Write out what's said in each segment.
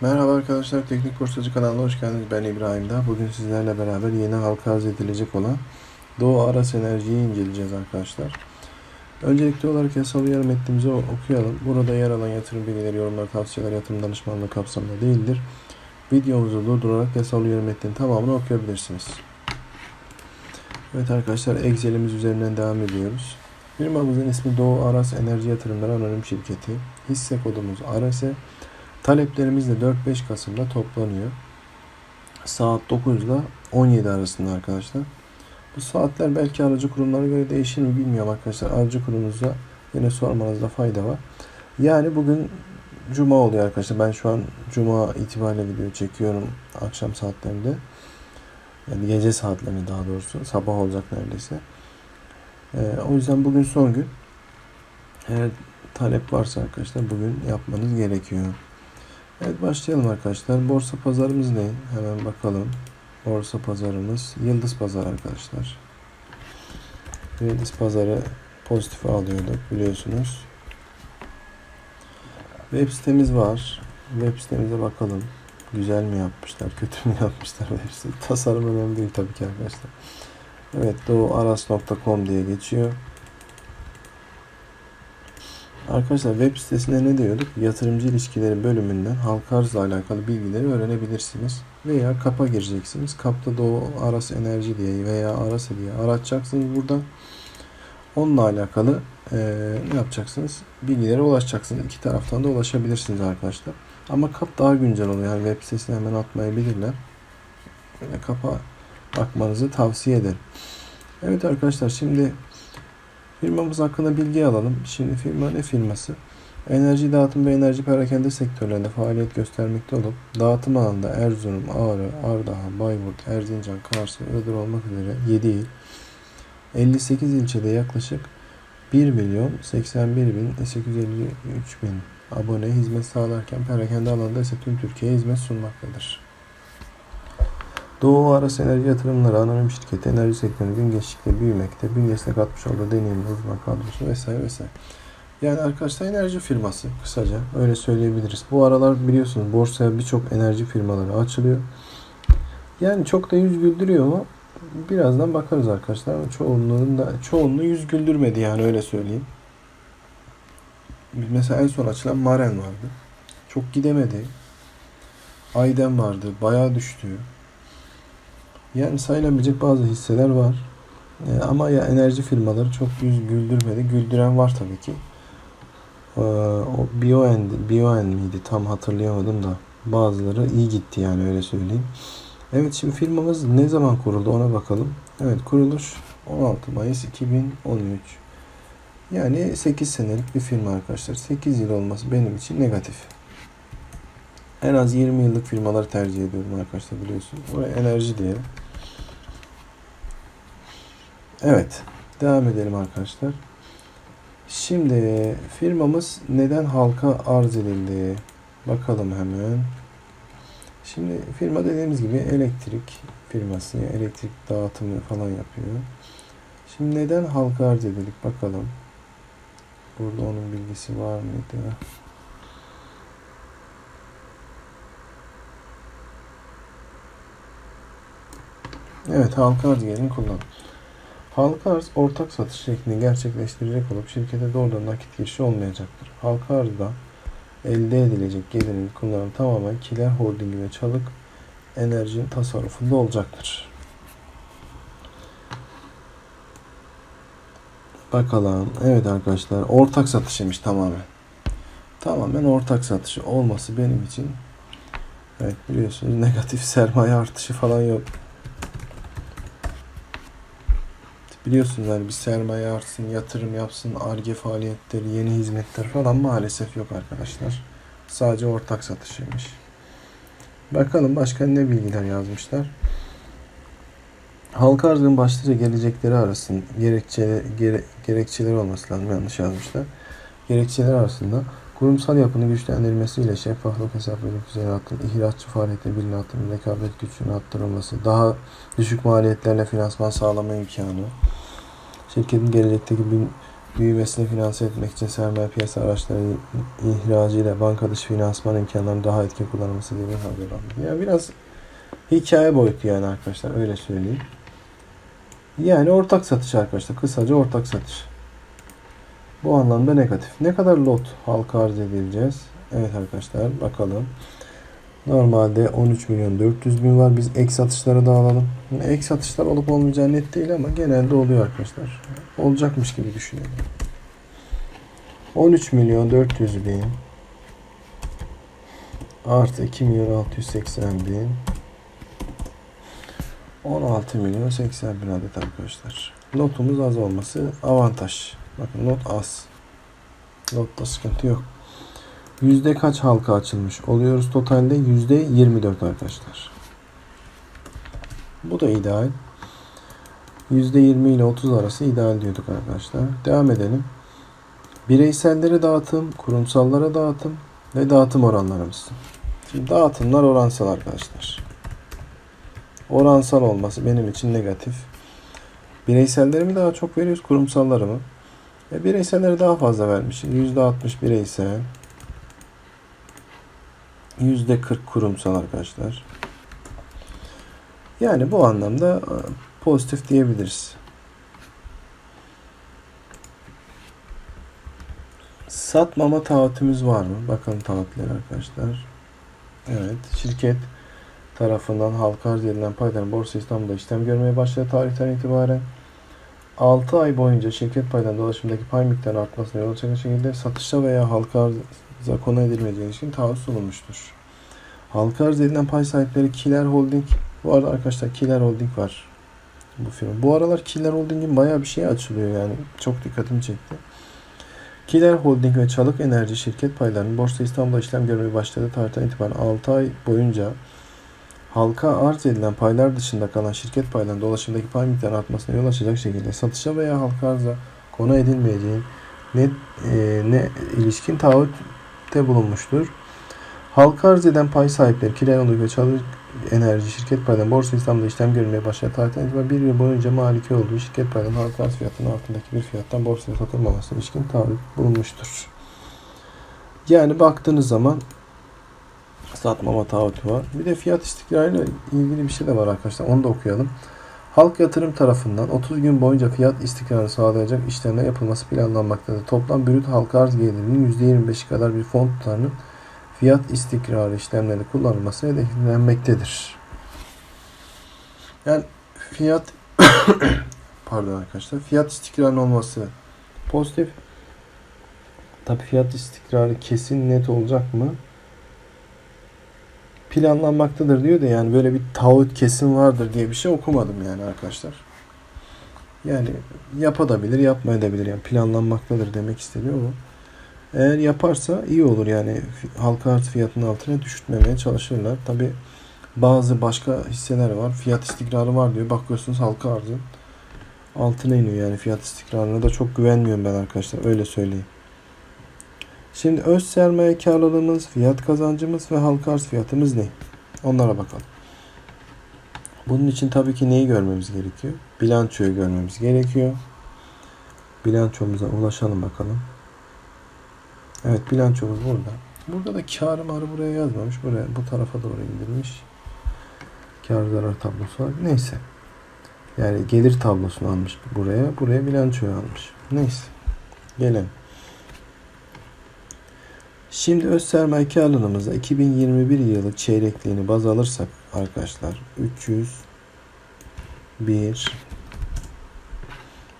Merhaba arkadaşlar, Teknik Kursacı kanalına hoş geldiniz. Ben İbrahim Dağ. Bugün sizlerle beraber yeni halka arz edilecek olan Doğu Aras Enerji'yi inceleyeceğiz arkadaşlar. Öncelikli olarak yasal uyarı metnimizi okuyalım. Burada yer alan yatırım bilgileri, yorumlar, tavsiyeler yatırım danışmanlığı kapsamında değildir. Videomuzu durdurarak yasal uyarı metninin tamamını okuyabilirsiniz. Evet arkadaşlar, Excel'imiz üzerinden devam ediyoruz. Firmamızın ismi Doğu Aras Enerji Yatırımları Anonim Şirketi. Hisse kodumuz ARASE. Taleplerimiz de 4-5 Kasım'da toplanıyor. Saat 9 ile 17 arasında arkadaşlar. Bu saatler belki aracı kurumlara göre değişir mi bilmiyorum arkadaşlar. Aracı kurumunuza yine sormanızda fayda var. Yani bugün Cuma oluyor arkadaşlar. Ben şu an Cuma itibariyle video çekiyorum akşam saatlerinde. Yani gece saatlerinde daha doğrusu. Sabah olacak neredeyse. Ee, o yüzden bugün son gün. Eğer talep varsa arkadaşlar bugün yapmanız gerekiyor. Evet başlayalım arkadaşlar. Borsa pazarımız ne? Hemen bakalım. Borsa pazarımız Yıldız Pazar arkadaşlar. Yıldız Pazarı pozitife alıyorduk biliyorsunuz. Web sitemiz var. Web sitemize bakalım. Güzel mi yapmışlar, kötü mü yapmışlar web sitesi? Tasarım önemli değil tabii ki arkadaşlar. Evet doğuaras.com diye geçiyor. Arkadaşlar web sitesinde ne diyorduk? Yatırımcı ilişkileri bölümünden halka arzla alakalı bilgileri öğrenebilirsiniz. Veya kapa gireceksiniz. Kapta Doğu Aras Enerji diye veya Aras diye aratacaksınız buradan. Onunla alakalı eee, ne yapacaksınız? Bilgilere ulaşacaksınız. İki taraftan da ulaşabilirsiniz arkadaşlar. Ama kap daha güncel oluyor. Yani web sitesine hemen atmayabilirler. Böyle kapa bakmanızı tavsiye ederim. Evet arkadaşlar şimdi Firmamız hakkında bilgi alalım. Şimdi firma ne firması? Enerji dağıtım ve enerji perakende sektörlerinde faaliyet göstermekte olup dağıtım alanında Erzurum, Ağrı, Ardahan, Bayburt, Erzincan, Kars ve Iğdır olmak üzere 7 il, 58 ilçede yaklaşık 1 milyon 81 bin 853 bin abone hizmet sağlarken perakende alanında ise tüm Türkiye'ye hizmet sunmaktadır. Doğu Aras Enerji Yatırımları Anonim Şirketi enerji sektöründe gün geçtikçe büyümekte. Bünyesine katmış olduğu deneyimli uzman kadrosu vesaire vesaire. Yani arkadaşlar enerji firması kısaca öyle söyleyebiliriz. Bu aralar biliyorsunuz borsaya birçok enerji firmaları açılıyor. Yani çok da yüz güldürüyor mu? Birazdan bakarız arkadaşlar. Ama çoğunluğun da çoğunluğu yüz güldürmedi yani öyle söyleyeyim. Mesela en son açılan Maren vardı. Çok gidemedi. Ayden vardı. Bayağı düştü. Yani sayılabilecek bazı hisseler var. Ee, ama ya enerji firmaları çok yüz güldürmedi. Güldüren var tabii ki. Ee, o Bioen, Bioen miydi tam hatırlayamadım da bazıları iyi gitti yani öyle söyleyeyim. Evet şimdi firmamız ne zaman kuruldu ona bakalım. Evet kuruluş 16 Mayıs 2013. Yani 8 senelik bir firma arkadaşlar. 8 yıl olması benim için negatif. En az 20 yıllık firmaları tercih ediyorum arkadaşlar biliyorsun. Buraya enerji diye. Evet. Devam edelim arkadaşlar. Şimdi firmamız neden halka arz edildi? Bakalım hemen. Şimdi firma dediğimiz gibi elektrik firması, elektrik dağıtımı falan yapıyor. Şimdi neden halka arz edildik bakalım. Burada onun bilgisi var mıydı? Evet halka arz gelin kullan. Halka arz ortak satış şeklinde gerçekleştirecek olup şirkete doğrudan nakit girişi olmayacaktır. Halka arzda elde edilecek gelirin kullanımı tamamen Kiler Holding ve Çalık Enerji'nin tasarrufunda olacaktır. Bakalım. Evet arkadaşlar ortak satışıymış tamamen. Tamamen ortak satışı olması benim için evet biliyorsunuz negatif sermaye artışı falan yok. Biliyorsunuz yani bir sermaye artsın, yatırım yapsın, ARGE faaliyetleri, yeni hizmetler falan maalesef yok arkadaşlar. Sadece ortak satışıymış. Bakalım başka ne bilgiler yazmışlar. Halka arzın başlıca gelecekleri arasında gerekçe, gere, gerekçeleri olması lazım yanlış yazmışlar. Gerekçeler arasında kurumsal yapının güçlendirilmesiyle şeffaflık hesaplayıcı düzeni arttırın, ihraççı faaliyetleri birliğini arttırın, rekabet gücünün arttırılması, daha düşük maliyetlerle finansman sağlama imkanı, şirketin gelecekteki büyümesini finanse etmek için sermaye piyasa araçlarının ihracıyla banka dışı finansman imkanlarının daha etkin kullanılması diye bir haber aldım. Yani biraz hikaye boyutu yani arkadaşlar öyle söyleyeyim. Yani ortak satış arkadaşlar. Kısaca ortak satış. Bu anlamda negatif. Ne kadar lot halka arz edileceğiz? Evet arkadaşlar bakalım. Normalde 13 milyon 400 bin var. Biz ek satışlara da alalım. Ek satışlar olup olmayacağı net değil ama genelde oluyor arkadaşlar. Olacakmış gibi düşünüyorum. 13 milyon 400 bin artı 2 milyon 680 bin 16 milyon 80 bin adet arkadaşlar. Lotumuz az olması avantaj. Bakın lot az. Lotta sıkıntı yok. Yüzde kaç halka açılmış oluyoruz totalde? Yüzde 24 arkadaşlar. Bu da ideal. Yüzde 20 ile 30 arası ideal diyorduk arkadaşlar. Devam edelim. Bireysellere dağıtım, kurumsallara dağıtım ve dağıtım oranlarımız. Şimdi dağıtımlar oransal arkadaşlar. Oransal olması benim için negatif. Bireyselleri mi daha çok veriyoruz, kurumsalları mı? E, bireyselleri daha fazla vermişiz. %60 bireysel. %40 kurumsal arkadaşlar. Yani bu anlamda e, pozitif diyebiliriz. Satmama taahhütümüz var mı? Bakalım taahhütler arkadaşlar. Evet. Şirket tarafından halka arz edilen payların Borsa İstanbul'da işlem görmeye başladığı tarihten itibaren 6 ay boyunca şirket paydan dolaşımdaki pay miktarı artmasına yol açacak şekilde satışa veya halka arza konu edilmeyeceği için taahhüt sunulmuştur. Halka arz edilen pay sahipleri Kiler Holding. Bu arada arkadaşlar Kiler Holding var. Bu firma. Bu aralar Kiler Holding'in bayağı bir şey açılıyor yani. Çok dikkatimi çekti. Kiler Holding ve Çalık Enerji şirket paylarının Borsa İstanbul'da işlem görmeye başladığı tarihten itibaren 6 ay boyunca halka arz edilen paylar dışında kalan şirket paylarının dolaşımdaki pay miktarı artmasına yol açacak şekilde satışa veya halka arza konu edilmeyeceği net e, ne ilişkin taahhütte bulunmuştur. Halka arz eden pay sahipleri Holding ve Çalık Enerji şirket paylarının Borsa İstanbul'da işlem görmeye başladığı tarihten itibaren bir yıl boyunca maliki olduğu şirket paylarının halka arz fiyatının altındaki bir fiyattan borsaya satılmamasına ilişkin taahhüt bulunmuştur. Yani baktığınız zaman satmama taahhütü var. Bir de fiyat istikrarıyla ilgili bir şey de var arkadaşlar. Onu da okuyalım. Halk yatırım tarafından 30 gün boyunca fiyat istikrarını sağlayacak işlemler yapılması planlanmaktadır. Toplam brüt halka arz gelirinin %25'i kadar bir fon tutarının fiyat istikrarı işlemlerinde kullanılması hedeflenmektedir. Yani fiyat pardon arkadaşlar fiyat istikrarının olması pozitif. Tabii fiyat istikrarı kesin net olacak mı? Planlanmaktadır diyor da yani böyle bir taahhüt kesin vardır diye bir şey okumadım yani arkadaşlar. Yani yapabilir, yapmayabilir yani planlanmaktadır demek istediği o. Eğer yaparsa iyi olur yani halka arz fiyatının altına düşürtmemeye çalışırlar. Tabi bazı başka hisseler var. Fiyat istikrarı var diyor. Bakıyorsunuz halka arzın altına iniyor yani fiyat istikrarına da çok güvenmiyorum ben arkadaşlar öyle söyleyeyim. Şimdi öz sermaye karlılığımız, fiyat kazancımız ve halka arz fiyatımız ne? Onlara bakalım. Bunun için tabii ki neyi görmemiz gerekiyor? Bilançoyu görmemiz gerekiyor. Bilançomuza ulaşalım bakalım. Evet bilançomuz burada. Burada da kar marı buraya yazmamış. Buraya bu tarafa doğru indirmiş. Kar zarar tablosu var. Neyse. Yani gelir tablosunu almış buraya. Buraya bilançoyu almış. Neyse. Gelelim. Şimdi öz sermaye karlılığımızda 2021 yılı çeyrekliğini baz alırsak arkadaşlar 301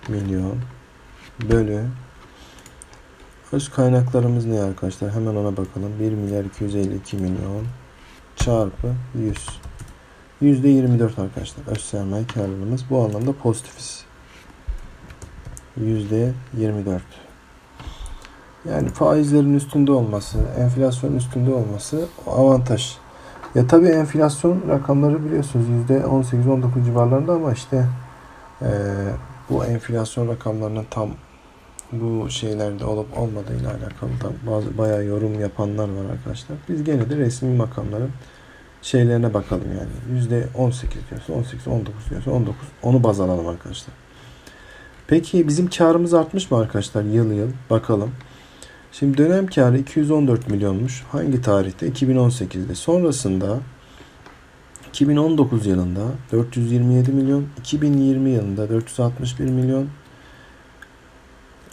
milyon bölü öz kaynaklarımız ne arkadaşlar? Hemen ona bakalım. 1 milyar 252 milyon çarpı 100. Yüzde 24 arkadaşlar. Öz sermaye karlılığımız bu anlamda pozitifiz. Yüzde 24. Yani faizlerin üstünde olması, enflasyonun üstünde olması avantaj. Ya tabii enflasyon rakamları biliyorsunuz %18-19 civarlarında ama işte e, bu enflasyon rakamlarının tam bu şeylerde olup olmadığıyla alakalı da bazı bayağı yorum yapanlar var arkadaşlar. Biz gene de resmi makamların şeylerine bakalım yani. %18 diyorsa 18, 19 diyorsa 19. Onu baz alalım arkadaşlar. Peki bizim karımız artmış mı arkadaşlar yıl yıl? Bakalım. Şimdi dönem karı 214 milyonmuş. Hangi tarihte? 2018'de. Sonrasında 2019 yılında 427 milyon, 2020 yılında 461 milyon.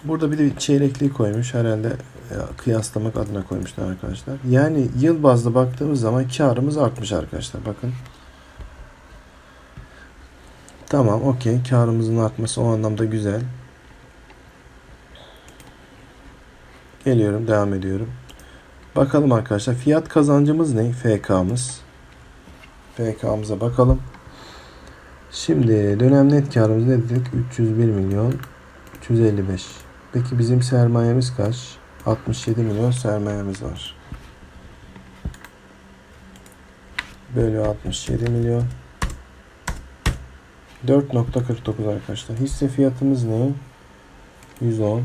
Burada bir de çeyrekliği koymuş herhalde e, kıyaslamak adına koymuşlar arkadaşlar. Yani yıl bazlı baktığımız zaman karımız artmış arkadaşlar. Bakın. Tamam, okey. Karımızın artması o anlamda güzel. Geliyorum, devam ediyorum. Bakalım arkadaşlar. Fiyat kazancımız ne? FK'mız. FK'mıza bakalım. Şimdi dönem net karımız ne dedik? 301 milyon 355. Peki bizim sermayemiz kaç? 67 milyon sermayemiz var. Bölü 67 milyon. 4.49 arkadaşlar. Hisse fiyatımız ne? 110.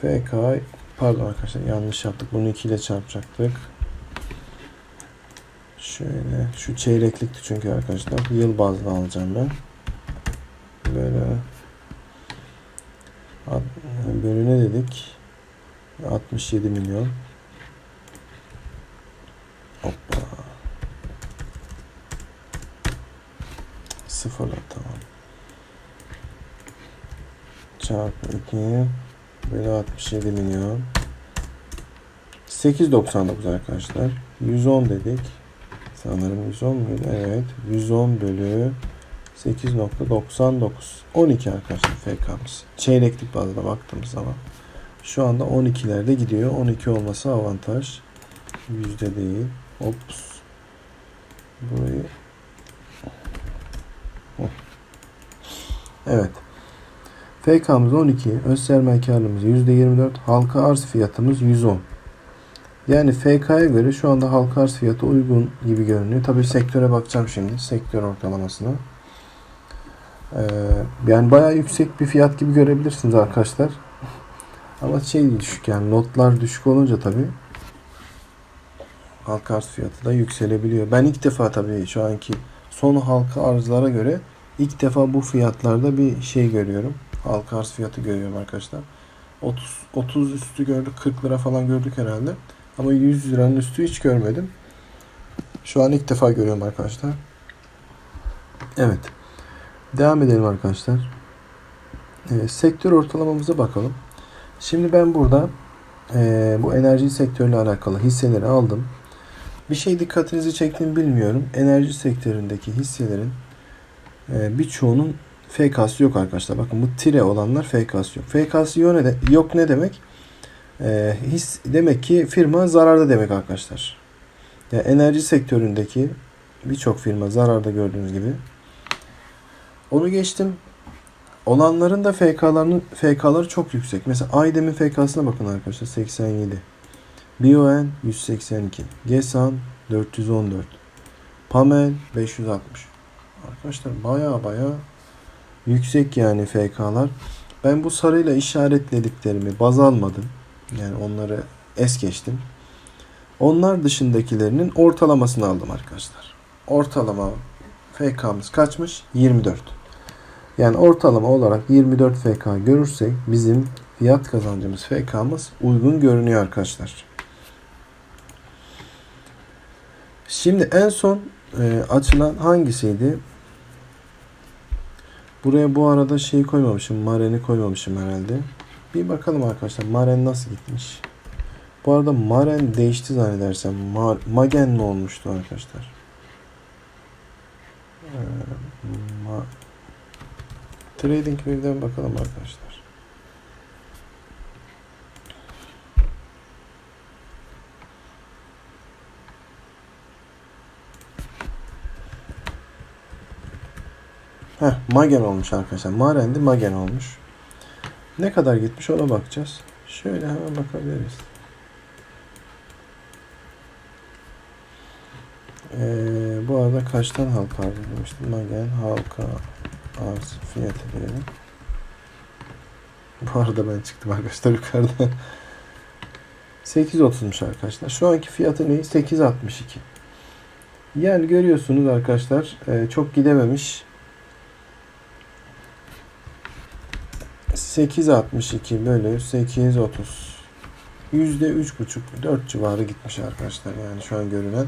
FK pardon arkadaşlar yanlış yaptık. Bunu 2 ile çarpacaktık. Şöyle şu çeyreklikti çünkü arkadaşlar. Yıl bazlı alacağım ben. Böyle Ad- bölü ne dedik? 67 milyon. Hoppa. Sıfırla tamam. Çarpı 2 bölü 67 milyon. 8.99 arkadaşlar. 110 dedik. Sanırım 110 muydu? Evet. 110 bölü 8.99. 12 arkadaşlar FK'mız. Çeyreklik bazda baktığımız zaman. Şu anda 12'lerde gidiyor. 12 olması avantaj. Yüzde değil. Ops. Burayı Hop. Evet. FK'mız 12. Öz sermaye karlılığımız %24. Halka arz fiyatımız 110. Yani FK'ya göre şu anda halka arz fiyatı uygun gibi görünüyor. Tabii sektöre bakacağım şimdi. Sektör ortalamasına. Ee, yani bayağı yüksek bir fiyat gibi görebilirsiniz arkadaşlar. Ama şey düşük yani notlar düşük olunca tabii halka arz fiyatı da yükselebiliyor. Ben ilk defa tabii şu anki son halka arzlara göre ilk defa bu fiyatlarda bir şey görüyorum. Halka arz fiyatı görüyorum arkadaşlar. 30 30 üstü gördük, 40 lira falan gördük herhalde. Ama 100 liranın üstü hiç görmedim. Şu an ilk defa görüyorum arkadaşlar. Evet. Devam edelim arkadaşlar. Ee, sektör ortalamamıza bakalım. Şimdi ben burada e, bu enerji sektörüyle alakalı hisseleri aldım. Bir şey dikkatinizi çektiğini bilmiyorum. Enerji sektöründeki hisselerin e, birçoğunun FK'sı yok arkadaşlar. Bakın bu tire olanlar FK'sı yok. FK'sı yok ne, de, yok ne demek? E, his demek ki firma zararda demek arkadaşlar. Yani enerji sektöründeki birçok firma zararda gördüğünüz gibi. Onu geçtim. Olanların da FK'larının FK'ları çok yüksek. Mesela Aydem'in FK'sına bakın arkadaşlar 87. BioN 182. Gesan 414. Pamel 560. Arkadaşlar baya baya yüksek yani FK'lar. Ben bu sarıyla işaretlediklerimi baz almadım. Yani onları es geçtim. Onlar dışındakilerinin ortalamasını aldım arkadaşlar. Ortalama FK'mız kaçmış? 24. Yani ortalama olarak 24 FK görürsek bizim fiyat kazancımız FK'mız uygun görünüyor arkadaşlar. Şimdi en son e, açılan hangisiydi? Buraya bu arada şey koymamışım. Maren'i koymamışım herhalde. Bir bakalım arkadaşlar. Maren nasıl gitmiş? Bu arada Maren değişti zannedersem. Mar Magen mi olmuştu arkadaşlar? Ee, Trading View'den bakalım arkadaşlar. Heh, Magen olmuş arkadaşlar. Maren'di Magen olmuş. Ne kadar gitmiş ona bakacağız. Şöyle hemen bakabiliriz. Ee, bu arada kaçtan halka arz demiştim. Magen halka arz fiyatı diyelim. Bu arada ben çıktım arkadaşlar yukarıda. 8.30'muş arkadaşlar. Şu anki fiyatı ne? 8.62. Yani görüyorsunuz arkadaşlar e, çok gidememiş. 8.62 bölü 830 yüzde üç buçuk dört civarı gitmiş arkadaşlar yani şu an görünen.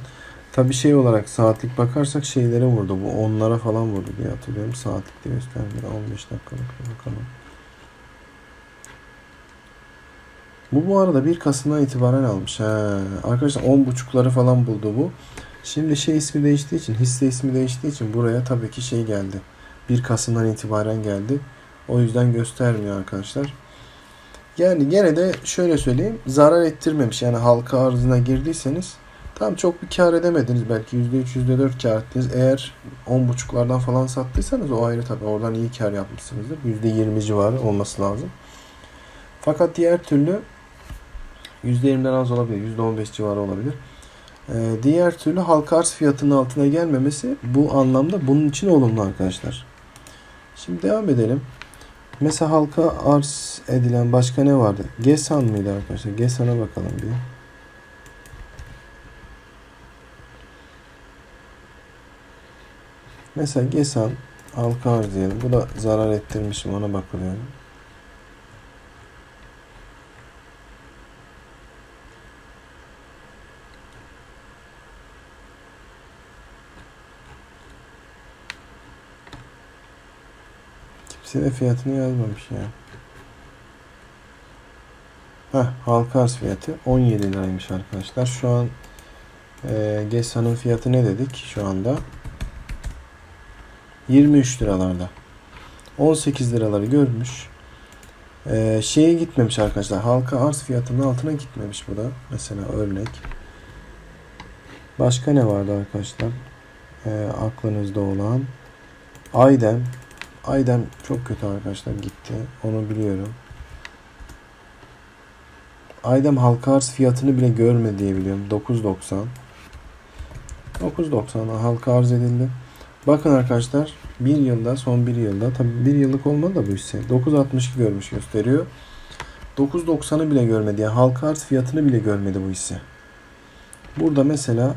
Tabi şey olarak saatlik bakarsak şeylere vurdu bu onlara falan vurdu diye hatırlıyorum saatlikte göstermiyor 15 dakikalık bakalım. Bu bu arada 1 Kasım'dan itibaren almış. He. Arkadaşlar 10 buçukları falan buldu bu. Şimdi şey ismi değiştiği için, hisse ismi değiştiği için buraya tabii ki şey geldi. 1 Kasım'dan itibaren geldi. O yüzden göstermiyor arkadaşlar. Yani gene de şöyle söyleyeyim. Zarar ettirmemiş. Yani halka arzına girdiyseniz tam çok bir kar edemediniz. Belki %3, %4 kar ettiniz. Eğer 10 buçuklardan falan sattıysanız o ayrı tabii. Oradan iyi kar yapmışsınızdır. %20 civarı olması lazım. Fakat diğer türlü %20'den az olabilir. %15 civarı olabilir. Ee, diğer türlü halka arz fiyatının altına gelmemesi bu anlamda bunun için olumlu arkadaşlar. Şimdi devam edelim. Mesela halka arz edilen başka ne vardı? Gesan mıydı arkadaşlar? Gesan'a bakalım bir. Mesela Gesan halka arz diyelim. Bu da zarar ettirmişim ona bakıyorum. De fiyatını yazmamış ya. Heh, halka arz fiyatı 17 liraymış arkadaşlar. Şu an e, Gesan'ın fiyatı ne dedik şu anda? 23 liralarda. 18 liraları görmüş. Ee, şeye gitmemiş arkadaşlar. Halka arz fiyatının altına gitmemiş bu da. Mesela örnek. Başka ne vardı arkadaşlar? Ee, aklınızda olan. Aydem. Aydem çok kötü arkadaşlar gitti. Onu biliyorum. Aydem halka arz fiyatını bile görmedi diye biliyorum. 9.90. 9.90'a halka arz edildi. Bakın arkadaşlar bir yılda son bir yılda tabi bir yıllık olmadı da bu hisse 9.62 görmüş gösteriyor. 9.90'ı bile görmedi. Yani halka arz fiyatını bile görmedi bu hisse. Burada mesela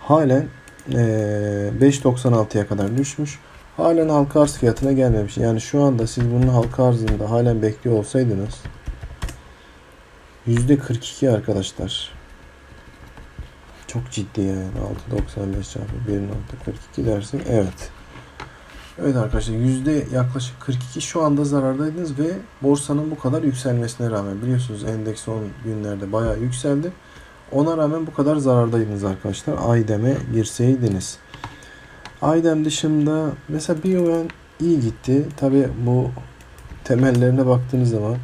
halen ee, 5.96'ya kadar düşmüş. Halen halka arz fiyatına gelmemiş. Yani şu anda siz bunun halka arzında halen bekliyor olsaydınız %42 arkadaşlar. Çok ciddi yani. 6.95 çarpı 1.42 dersek evet. Evet arkadaşlar yüzde yaklaşık 42 şu anda zarardaydınız ve borsanın bu kadar yükselmesine rağmen biliyorsunuz endeks son günlerde bayağı yükseldi. Ona rağmen bu kadar zarardaydınız arkadaşlar. Aydem'e girseydiniz. Aydem dışında mesela BioN iyi gitti. Tabi bu temellerine baktığınız zaman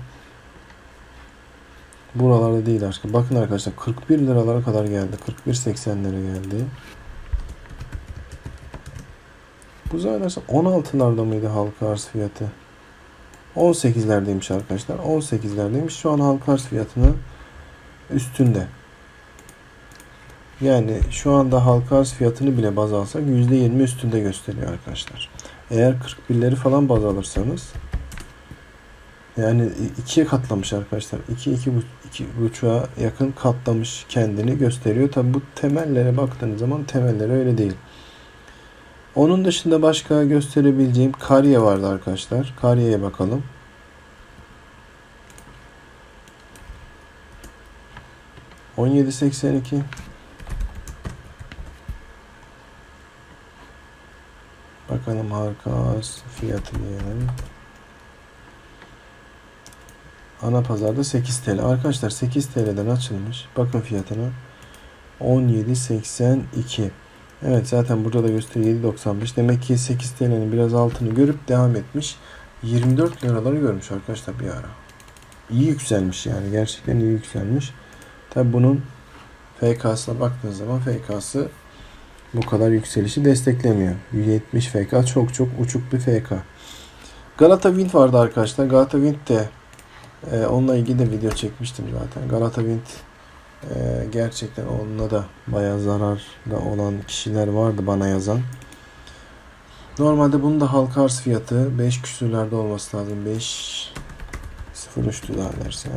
buralarda değil arkadaşlar. Bakın arkadaşlar 41 liralara kadar geldi. 41.80'lere geldi. Bu zannedersem 16'larda mıydı halka arz fiyatı? 18'lerdeymiş arkadaşlar. 18'lerdeymiş. Şu an halka arz fiyatının üstünde. Yani şu anda halka arz fiyatını bile baz alsak %20 üstünde gösteriyor arkadaşlar. Eğer 41'leri falan baz alırsanız yani ikiye katlamış arkadaşlar. 2 iki, iki, buçuğa yakın katlamış kendini gösteriyor. Tabi bu temellere baktığınız zaman temelleri öyle değil. Onun dışında başka gösterebileceğim Karye vardı arkadaşlar. Karye'ye bakalım. On yedi seksen iki. Bakalım harika fiyatı diyelim. Ana pazarda 8 TL. Arkadaşlar 8 TL'den açılmış. Bakın fiyatına. 17.82. Evet zaten burada da gösteriyor 7.95. Demek ki 8 TL'nin biraz altını görüp devam etmiş. 24 liraları görmüş arkadaşlar bir ara. İyi yükselmiş yani. Gerçekten iyi yükselmiş. Tabi bunun FK'sına baktığınız zaman FK'sı bu kadar yükselişi desteklemiyor. 170 FK çok çok uçuk bir FK. Galata Wind vardı arkadaşlar. Galata Wind de e, onunla ilgili de video çekmiştim zaten. Galata Wind ee, gerçekten onunla da bayağı zararda olan kişiler vardı bana yazan. Normalde bunun da halka arz fiyatı 5 küsürlerde olması lazım. 5 03'tü daha derse.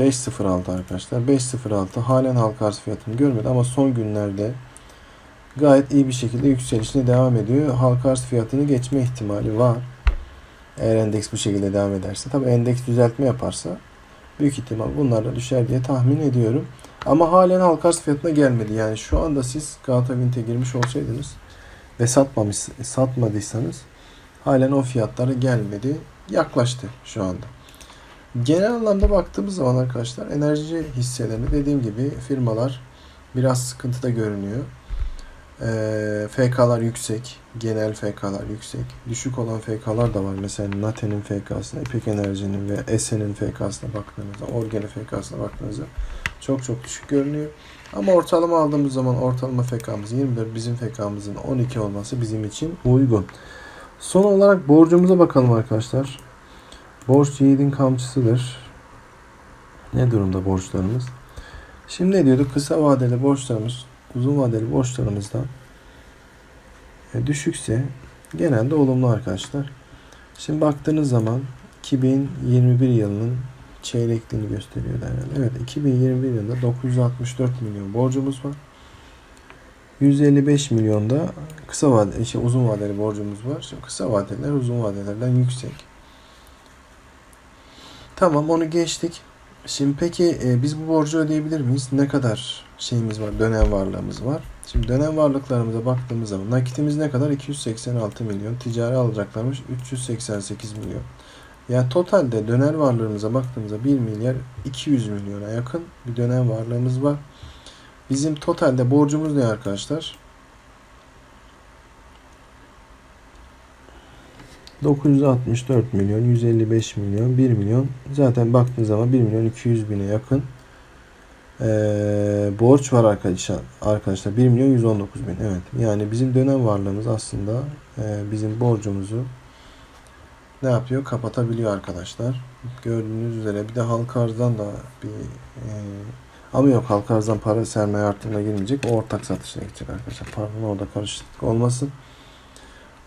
5.06 arkadaşlar. 5.06 halen halka arz fiyatını görmedi ama son günlerde gayet iyi bir şekilde yükselişine devam ediyor. Halka arz fiyatını geçme ihtimali var. Eğer endeks bu şekilde devam ederse. Tabi endeks düzeltme yaparsa büyük ihtimal bunlar da düşer diye tahmin ediyorum. Ama halen halka arz fiyatına gelmedi. Yani şu anda siz Galata Wind'e girmiş olsaydınız ve satmamış, satmadıysanız halen o fiyatlara gelmedi. Yaklaştı şu anda. Genel anlamda baktığımız zaman arkadaşlar enerji hisselerini dediğim gibi firmalar biraz sıkıntıda görünüyor. Ee, FK'lar yüksek. Genel FK'lar yüksek. Düşük olan FK'lar da var. Mesela Nate'nin FK'sına, İpek Enerji'nin ve Esen'in FK'sına baktığınızda, Orgen'in FK'sına baktığınızda çok çok düşük görünüyor. Ama ortalama aldığımız zaman ortalama FK'mız 24, bizim FK'mızın 12 olması bizim için uygun. Son olarak borcumuza bakalım arkadaşlar. Borç yiğidin kamçısıdır. Ne durumda borçlarımız? Şimdi ne diyorduk? Kısa vadeli borçlarımız uzun vadeli borçlarımızdan e, düşükse genelde olumlu arkadaşlar. Şimdi baktığınız zaman 2021 yılının çeyrekliğini gösteriyor herhalde. Evet 2021 yılında 964 milyon borcumuz var. 155 milyonda kısa vadeli, şey, uzun vadeli borcumuz var. Şimdi kısa vadeler uzun vadelerden yüksek. Tamam onu geçtik. Şimdi peki e, biz bu borcu ödeyebilir miyiz? Ne kadar şeyimiz var? Dönem varlığımız var. Şimdi dönem varlıklarımıza baktığımız zaman nakitimiz ne kadar? 286 milyon. Ticari alacaklarımız 388 milyon. Yani totalde döner varlığımıza baktığımızda 1 milyar 200 milyona yakın bir dönem varlığımız var. Bizim totalde borcumuz ne arkadaşlar? 964 milyon, 155 milyon, 1 milyon. Zaten baktığınız zaman 1 milyon 200 bine yakın ee, borç var arkadaşlar. Arkadaşlar 1 milyon 119 bin. Evet. Yani bizim dönem varlığımız aslında e, bizim borcumuzu ne yapıyor? Kapatabiliyor arkadaşlar. Gördüğünüz üzere bir de halka arzdan da bir e, ama yok halka arzdan para sermaye artımına girmeyecek. O ortak satışına gidecek arkadaşlar. Pardon orada karışıklık olmasın.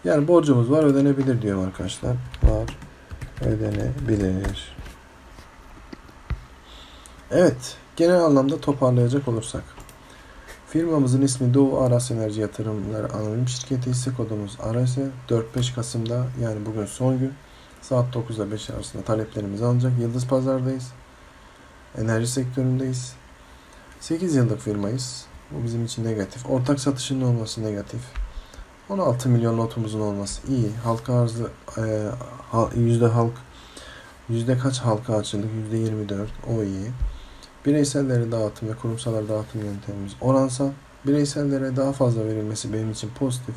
Yani borcumuz var ödenebilir diyorum arkadaşlar. Var ödenebilir. Evet. Genel anlamda toparlayacak olursak. Firmamızın ismi Doğu Aras Enerji Yatırımları Anonim Şirketi hisse kodumuz ARS 4-5 Kasım'da yani bugün son gün saat 9 ile 5 arasında taleplerimizi alacak. Yıldız Pazar'dayız. Enerji sektöründeyiz. 8 yıllık firmayız. Bu bizim için negatif. Ortak satışının olması negatif. 16 milyon notumuzun olması iyi. Halka arzı e, yüzde halk yüzde kaç halka açıldık? Yüzde 24. O iyi. Bireysellere dağıtım ve kurumsallara dağıtım yöntemimiz oransal. Bireysellere daha fazla verilmesi benim için pozitif.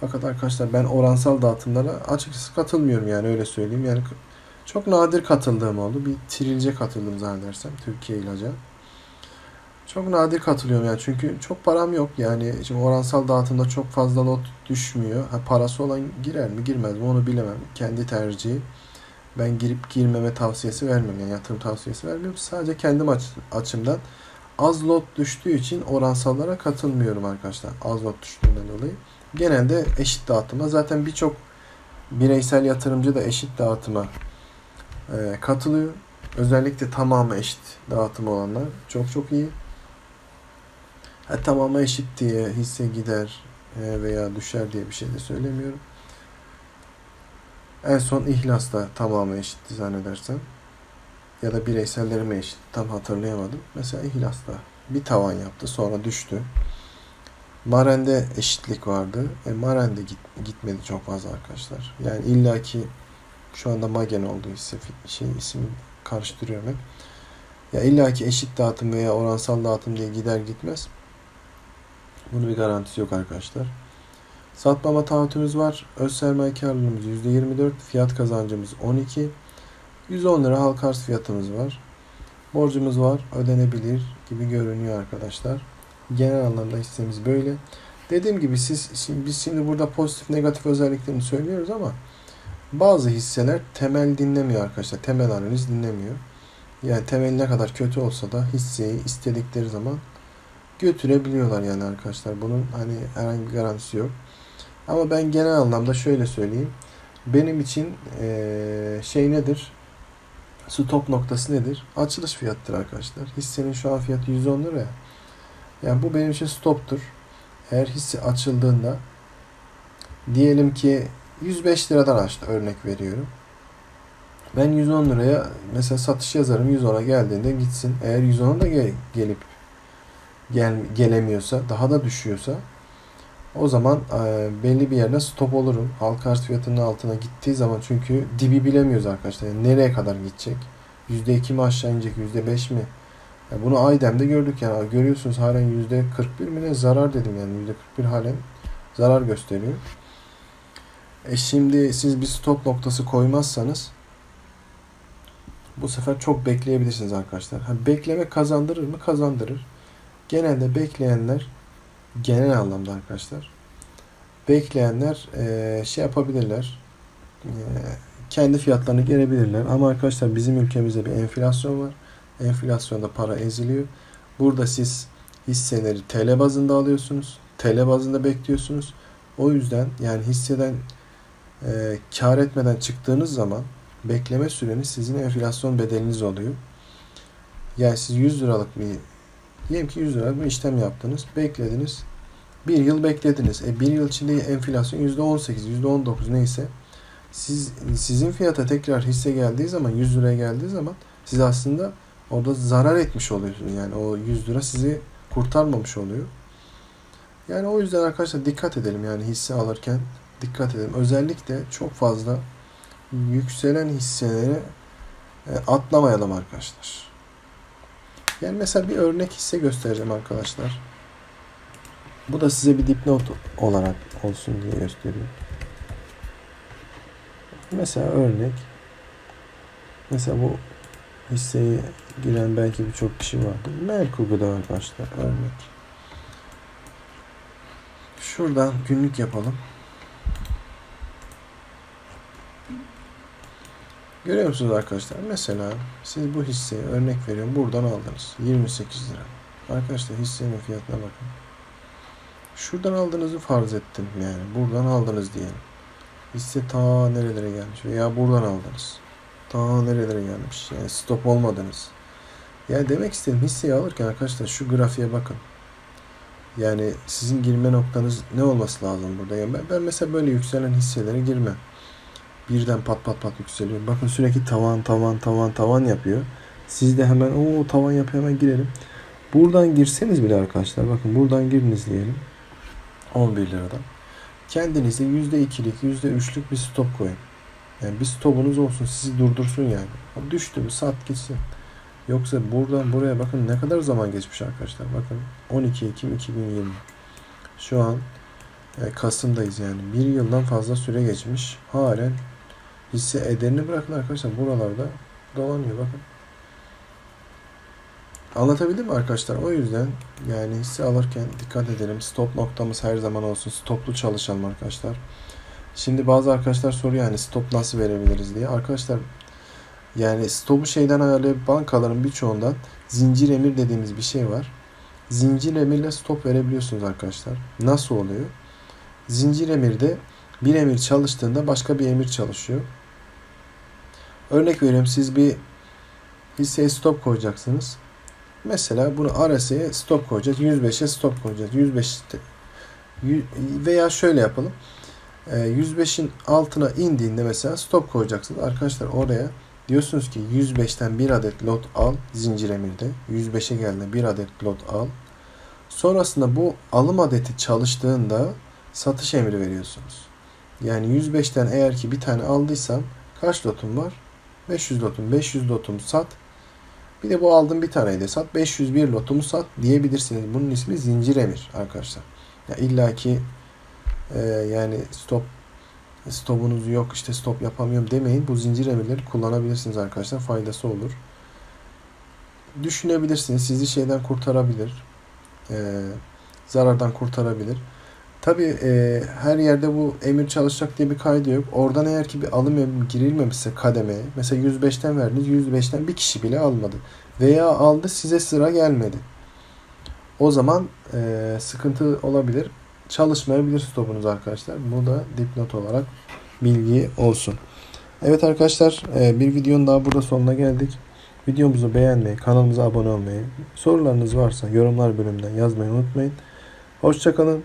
Fakat arkadaşlar ben oransal dağıtımlara açıkçası katılmıyorum yani öyle söyleyeyim. Yani çok nadir katıldığım oldu. Bir trilce katıldım zannedersem Türkiye ilaca. Çok nadir katılıyorum yani çünkü çok param yok yani şimdi oransal dağıtımda çok fazla lot düşmüyor. Ha, parası olan girer mi girmez mi onu bilemem. Kendi tercihi. Ben girip girmeme tavsiyesi vermiyorum yani yatırım tavsiyesi vermiyorum. Sadece kendim aç, açımdan az lot düştüğü için oransallara katılmıyorum arkadaşlar. Az lot düştüğünden dolayı. Genelde eşit dağıtıma zaten birçok bireysel yatırımcı da eşit dağıtıma e, katılıyor. Özellikle tamamı eşit dağıtım olanlar çok çok iyi. Ha, tamamı eşit diye hisse gider e, veya düşer diye bir şey de söylemiyorum. En son İhlas'ta tamamı eşitti zannedersem. Ya da bireysellerime eşit. Tam hatırlayamadım. Mesela İhlas'ta bir tavan yaptı sonra düştü. Maren'de eşitlik vardı. E, Maren de git, gitmedi çok fazla arkadaşlar. Yani illaki şu anda Magen olduğu hisse şey ismi karıştırıyorum hep. Ya illaki eşit dağıtım veya oransal dağıtım diye gider gitmez. Bunun bir garantisi yok arkadaşlar. Satmama taahhütümüz var. Öz sermaye karlılığımız %24. Fiyat kazancımız 12. 110 lira halka arz fiyatımız var. Borcumuz var. Ödenebilir gibi görünüyor arkadaşlar. Genel anlamda hissemiz böyle. Dediğim gibi siz şimdi biz şimdi burada pozitif negatif özelliklerini söylüyoruz ama bazı hisseler temel dinlemiyor arkadaşlar. Temel analiz dinlemiyor. Yani temel ne kadar kötü olsa da hisseyi istedikleri zaman götürebiliyorlar yani arkadaşlar. Bunun hani herhangi bir garantisi yok. Ama ben genel anlamda şöyle söyleyeyim. Benim için şey nedir? Stop noktası nedir? Açılış fiyatıdır arkadaşlar. Hissenin şu an fiyatı 110 lira ya. Yani bu benim için stoptur. Eğer hisse açıldığında diyelim ki 105 liradan açtı örnek veriyorum. Ben 110 liraya mesela satış yazarım 110'a geldiğinde gitsin. Eğer 110'a da gel- gelip gel gelemiyorsa daha da düşüyorsa o zaman e, belli bir yerden stop olurum. Halka arz fiyatının altına gittiği zaman çünkü dibi bilemiyoruz arkadaşlar. Yani nereye kadar gidecek? %2 mi aşağı inecek? %5 mi? Ya bunu Aydem'de gördük yani. Görüyorsunuz halen %41 mi ne zarar dedim yani. %41 halen zarar gösteriyor. E şimdi siz bir stop noktası koymazsanız bu sefer çok bekleyebilirsiniz arkadaşlar. Ha, bekleme kazandırır mı? Kazandırır. Genelde bekleyenler genel anlamda arkadaşlar bekleyenler eee, şey yapabilirler. Eee, kendi fiyatlarını gelebilirler. Ama arkadaşlar bizim ülkemizde bir enflasyon var. Enflasyonda para eziliyor. Burada siz hisseleri TL bazında alıyorsunuz. TL bazında bekliyorsunuz. O yüzden yani hisseden eee kar etmeden çıktığınız zaman bekleme süreniz sizin enflasyon bedeliniz oluyor. Yani siz 100 liralık bir diyelim ki 100 liralık bir işlem yaptınız. Beklediniz. Bir yıl beklediniz. E bir yıl içinde enflasyon %18, %19 neyse siz sizin fiyata tekrar hisse geldiği zaman 100 liraya geldiği zaman siz aslında orada zarar etmiş oluyorsunuz. Yani o 100 lira sizi kurtarmamış oluyor. Yani o yüzden arkadaşlar dikkat edelim yani hisse alırken dikkat edelim. Özellikle çok fazla yükselen hisseleri e, atlamayalım arkadaşlar. Yani mesela bir örnek hisse göstereceğim arkadaşlar. Bu da size bir dipnot olarak olsun diye gösteriyorum. Mesela örnek. Mesela bu hisseye giren belki birçok kişi vardır. Merkur Gıda arkadaşlar örnek. Şuradan günlük yapalım. Görüyor musunuz arkadaşlar? Mesela siz bu hisseyi örnek veriyorum buradan aldınız. 28 lira. Arkadaşlar hissenin fiyatına bakın. Şuradan aldığınızı farz ettim yani. Buradan aldınız diyelim. Hisse ta nerelere gelmiş veya buradan aldınız. Ta nerelere gelmiş. Yani stop olmadınız. Yani demek istedim hisseyi alırken arkadaşlar şu grafiğe bakın. Yani sizin girme noktanız ne olması lazım burada? Yani ben, ben mesela böyle yükselen hisselere girmem. Birden pat pat pat yükseliyor. Bakın sürekli tavan tavan tavan tavan yapıyor. Siz de hemen o tavan yapıyor hemen girelim. Buradan girseniz bile arkadaşlar bakın buradan giriniz diyelim. 11 liradan. Kendinize %2'lik %3'lük bir stop koyun. Yani bir stopunuz olsun sizi durdursun yani. Düştü mü sat gitsin. Yoksa buradan buraya bakın ne kadar zaman geçmiş arkadaşlar. Bakın 12 Ekim 2020. Şu an e, Kasım'dayız yani. Bir yıldan fazla süre geçmiş. Halen hisse ederini bırakın arkadaşlar. Buralarda dolanıyor bakın. Anlatabildim mi arkadaşlar? O yüzden yani hisse alırken dikkat edelim. Stop noktamız her zaman olsun. Stoplu çalışalım arkadaşlar. Şimdi bazı arkadaşlar soruyor yani stop nasıl verebiliriz diye. Arkadaşlar yani stopu şeyden ayarlayıp bankaların birçoğundan zincir emir dediğimiz bir şey var. Zincir emirle stop verebiliyorsunuz arkadaşlar. Nasıl oluyor? Zincir emirde bir emir çalıştığında başka bir emir çalışıyor. Örnek veriyorum siz bir hisseye stop koyacaksınız. Mesela bunu RSI'ye stop koyacağız. 105'e stop koyacağız. 105 veya şöyle yapalım. 105'in altına indiğinde mesela stop koyacaksınız. Arkadaşlar oraya diyorsunuz ki 105'ten bir adet lot al zincir emirde. 105'e geldiğinde bir adet lot al. Sonrasında bu alım adeti çalıştığında satış emri veriyorsunuz. Yani 105'ten eğer ki bir tane aldıysam kaç lotum var? 500 lotum. 500 lotum sat. Bir de bu aldım bir taneyle sat. 501 lotumu sat diyebilirsiniz. Bunun ismi zincir emir arkadaşlar. Ya illa ki e, yani stop stopunuz yok işte stop yapamıyorum demeyin. Bu zincir emirleri kullanabilirsiniz arkadaşlar. Faydası olur. Düşünebilirsiniz. Sizi şeyden kurtarabilir. E, zarardan kurtarabilir. Tabi e, her yerde bu emir çalışacak diye bir kaydı yok. Oradan eğer ki bir alım emri girilmemişse kademeye. Mesela 105'ten verdiniz. 105'ten bir kişi bile almadı. Veya aldı size sıra gelmedi. O zaman e, sıkıntı olabilir. Çalışmayabilir stopunuz arkadaşlar. Bu da dipnot olarak bilgi olsun. Evet arkadaşlar e, bir videonun daha burada sonuna geldik. Videomuzu beğenmeyi, kanalımıza abone olmayı, sorularınız varsa yorumlar bölümünden yazmayı unutmayın. Hoşçakalın,